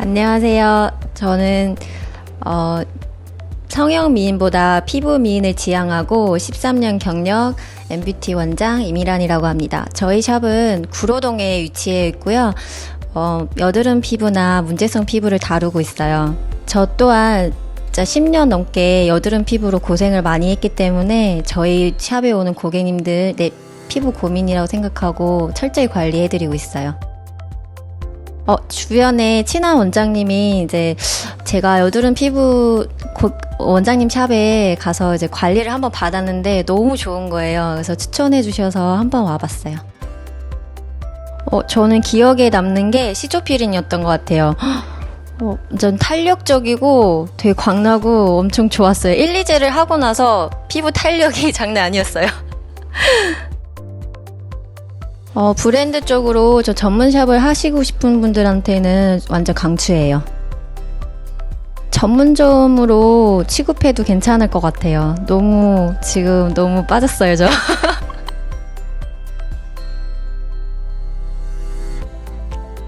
안녕하세요. 저는 어, 성형 미인보다 피부 미인을 지향하고 13년 경력 MBT 원장 이미란이라고 합니다. 저희 샵은 구로동에 위치해 있고요. 어, 여드름 피부나 문제성 피부를 다루고 있어요. 저 또한 진짜 10년 넘게 여드름 피부로 고생을 많이 했기 때문에 저희 샵에 오는 고객님들 내 피부 고민이라고 생각하고 철저히 관리해드리고 있어요. 어, 주변에 친한 원장님이 이제 제가 여드름 피부 고- 원장님 샵에 가서 이제 관리를 한번 받았는데 너무 좋은 거예요. 그래서 추천해 주셔서 한번 와봤어요. 어, 저는 기억에 남는 게 시조피린이었던 것 같아요. 어, 전 탄력적이고 되게 광나고 엄청 좋았어요. 1, 2제를 하고 나서 피부 탄력이 장난 아니었어요. 어, 브랜드 쪽으로 저 전문샵을 하시고 싶은 분들한테는 완전 강추예요. 전문점으로 취급해도 괜찮을 것 같아요. 너무, 지금 너무 빠졌어요, 저.